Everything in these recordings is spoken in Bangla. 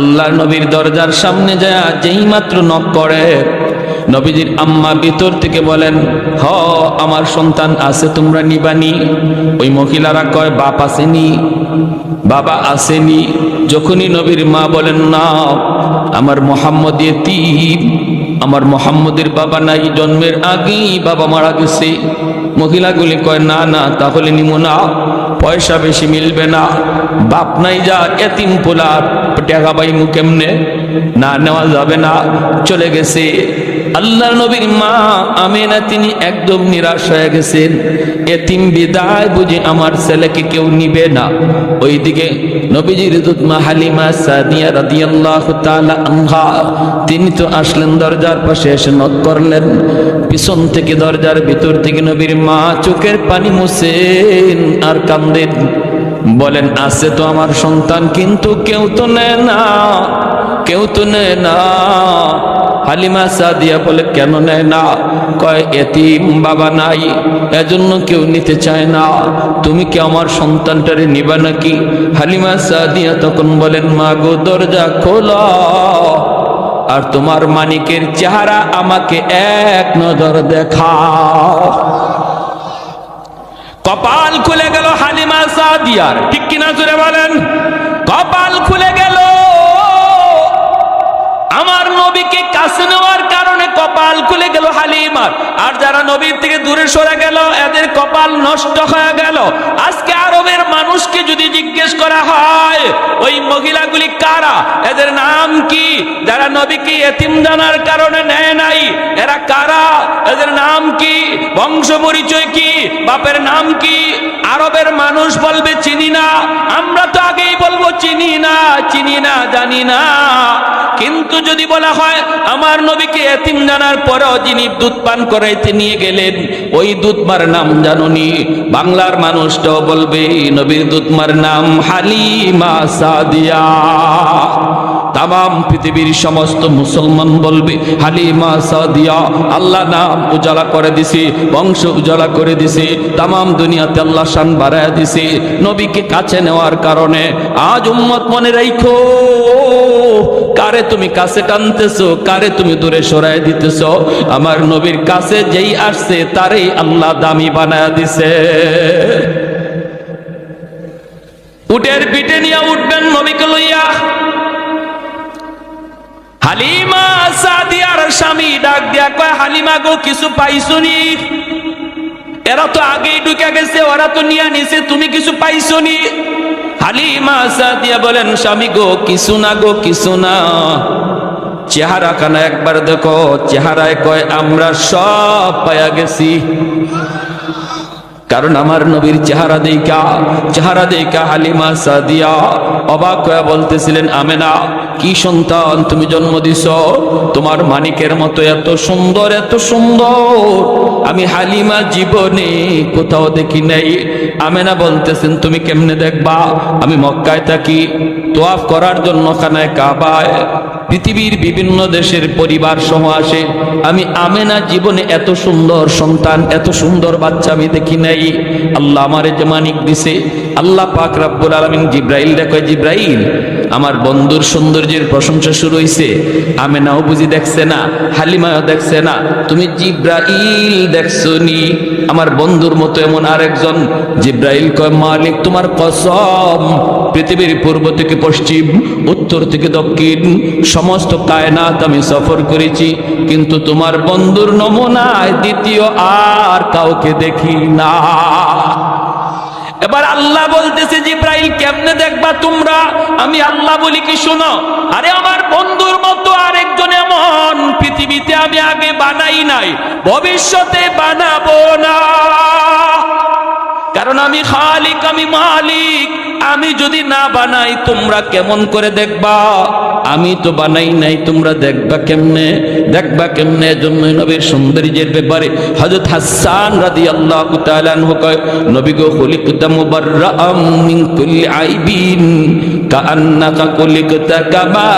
আল্লাহ নবীর দরজার সামনে যায়, যেই মাত্র নক করে, নবীজির আম্মা ভিতর থেকে বলেন, হ, আমার সন্তান আছে, তোমরা নিবানি। ওই মহিলারা কয়, বাপ আসেনি, বাবা আসেনি। যখনই নবীর মা বলেন, না, আমার মোহাম্মদ আমার মোহাম্মদের বাবা নাই, জন্মের আগেই বাবা মারা গেছে। মহিলাগুলি কয়, না না, তাহলে নিমো না। পয়সা বেশি মিলবে না। বাপ নাই যা, এতিম পোলার। টাকা পাইমু কেমনে না নেওয়া যাবে না। চলে গেছে আল্লাহ নবীর মা আমেনা, তিনি একদম নিরাশ হয়ে গেছেন। এতিম বিদায় বুঝে আমার ছেলেকে কেউ নিবে না। ওইদিকে নবীজির দুধমা হালিমা সাদিয়া রাদিয়াল্লাহু তাআলা আনহা, তিনি তো আসলেন দরজার পাশে এসে নক করলেন। পিছন থেকে দরজার ভিতর থেকে নবীর মা চোখের পানি মুছেন আর কান্দেন। বলেন, আছে তো আমার সন্তান, কিন্তু কেউ তো নেয় না, কেউ তো নেয় না। হালিমা সাদিয়া বলে, কেন নেয় না? কয়, এতিম বাবা নাই, এজন্য কেউ নিতে চায় না। তুমি কি আমার সন্তানটারে নিবা নাকি? হালিমা সাদিয়া তখন বলেন, মা গো, দরজা খোলা। আর তোমার মানিকের চেহারা আমাকে এক নজর দেখাও। কপাল খুলে গেল হালিমা সাদিয়ার। ঠিক কিনা জুড়ে বলেন? কপাল খুলে গেল। আমার নবীকে কাছে নেওয়ার কারণে কপাল খুলে গেল হালিমার। আর যারা নবীর থেকে দূরে সরে গেল, এদের কপাল নষ্ট হয়ে গেল। আজকে আরবের মানুষকে যদি জিজ্ঞেস করা হয়, ওই মহিলাগুলি কারা? এদের নাম কি? যারা নবীকে এতিম জানার কারণে নেয় নাই, এরা কারা? এদের নাম কি? বংশ পরিচয় কি? বাপের নাম কি? আরবের মানুষ বলবে, চিনি না। আমরা তো আগেই বলব, চিনি না চিনি না, জানি না। কিন্তু যদি বলা হয়, আমার নবীকে এতিম জানার পরেও যিনি দুধ পান করাইতে নিয়ে গেলেন। ওই দুধমার নাম জানুনি। বাংলার মানুষটাও বলবে, নবীর দুধমার নাম হালিমা সাদিয়া। তাম পৃথিবীর সমস্ত মুসলমান বলবে, হালিমা সাদিয়া, আল্লাহ নাম উজালা করে দিছি, বংশ উজালা করে দিছি তাম দুনিয়াতে আল্লাহ শান বাড়ায় দিছি, নবীকে কাছে নেওয়ার কারণে আজ উম্মত মনে রাখো কারে তুমি কাছে টানতেছো, কারে তুমি দূরে সরাই দিতেছো, আমার নবীর কাছে যেই আসছে, তারই আল্লাহ দামি বানায় দিছে। উটের পিঠে নিয়ে উঠবেন নবীকে লইয়া। হালিমা সাদিয়ার স্বামী ডাক দিয়া কয়, হালিমা গো, কিছু পাইছনি? এরা তো আগেই ঢুকে গেছে, ওরা তো নিয়ে নিছে, তুমি কিছু পাইছনি? হালিমা সাদিয়া বলেন, স্বামী গো, কিছু না গো, কিছু না। চেহারা খানা একবার দেখো, চেহারায় কয়, আমরা সব পায়া গেছি। কারণ আমার নবীর চেহারা দেখা চেহারা দেখা হালিমা সাদিয়া অবাক হয়ে বলতেছিলেন, আমেনা কি সন্তান তুমি জন্ম দিছ? তোমার মানিকের মতো এত সুন্দর এত সুন্দর। আমি হালিমা জীবনে কোথাও দেখি নাই। আমেনা বলতেছেন, তুমি কেমনে দেখবা? আমি মক্কায় থাকি। তোয়াফ করার জন্য খানায় কাবায়। পৃথিবীর বিভিন্ন দেশের পরিবার সহ আসে। আমি আমেনা জীবনে এত সুন্দর সন্তান, এত সুন্দর বাচ্চা আমি দেখি নাই। আল্লাহ আমারে যে মানিক দিছে আল্লাহ পাক রাব্বুল আলামিন জিব্রাইল দেখো জিব্রাইল, আমার বন্ধুর সৌন্দর্যের প্রশংসা শুরু হইছে। আমেনাও বুঝি দেখছে না, হালিমাও দেখছে না। তুমি জিব্রাইল দেখছ নি আমার বন্ধুর মতো এমন আরেকজন। জিব্রাইল কয়, মালিক, তোমার কসম, পৃথিবীর পূর্ব থেকে পশ্চিম, উত্তর থেকে দক্ষিণ, সমস্ত কায়নাত আমি সফর করেছি, কিন্তু তোমার বন্ধুর নমুনায় দ্বিতীয় আর কাউকে দেখি না। আল্লাহ বলতেছে, জিব্রাইল, কেমনে দেখবা তোমরা? আমি আল্লাহ বলি, কি শোনো? আরে আমার বন্ধুর মতো আরেকজন এমন পৃথিবীতে আমি আগে বানাই নাই, ভবিষ্যতে বানাবো না। কারণ আমি খালিক, আমি মালিক আমি যদি না বানাই, তোমরা কেমন করে দেখবা? আমি তো বানাই নাই, তোমরা দেখবা কেমনে? দেখবা কেমনে? জন্য নবীর সৌন্দর্যের ব্যাপারে হযরত হাসান রাদিয়াল্লাহু তাআলা আনহু কয়, নবী কামা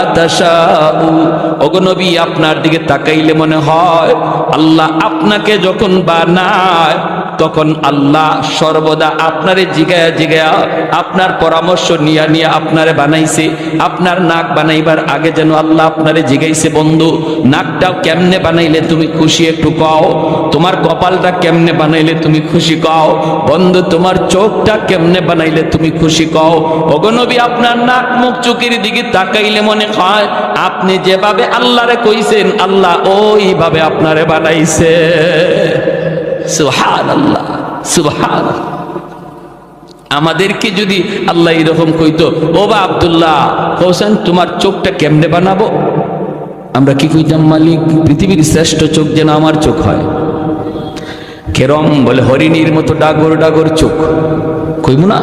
আপনার দিকে তাকাইলে মনে হয়, আল্লাহ আপনাকে যখন বানায় তখন আল্লাহ সর্বদা আপনারে জিগায়া জিগায়া আপনার পরামর্শ নিয়া নিয়ে আপনারে বানাইছে। আপনার নাক বানাইবার আগে যেন আল্লাহ আপনারে জিগাইছে, বন্ধু, নাকটাও কেমনে বানাইলে তুমি খুশি একটু কও? তোমার কপালটা কেমনে বানাইলে তুমি খুশি কও? বন্ধু, তোমার চোখটা কেমনে বানাইলে তুমি খুশি কও? অগনবী আপনার নাক মুখ চোখের দিকে তাকাইলে মনে হয় আপনি যেভাবে আল্লাহরে কইছেন, আল্লাহ ওইভাবে আপনারে বানাইছে। আমাদেরকে যদি আল্লাহ এরকম কইতো, ও বা আবদুল্লাহ, হোসেন, তোমার চোখটা কেমনে বানাবো? আমরা কি কইতাম, মালিক, পৃথিবীর শ্রেষ্ঠ চোখ যেন আমার চোখ হয়। কেরম বলে, হরিণীর মতো ডাগর ডাগর চোখ। কইব না?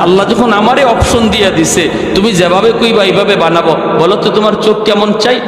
আল্লাহ যখন আমারে অপশন দিয়া দিছে, তুমি যেভাবে কইবা, এইভাবে বানাবো। বলো তো, তোমার চোখ কেমন চাই?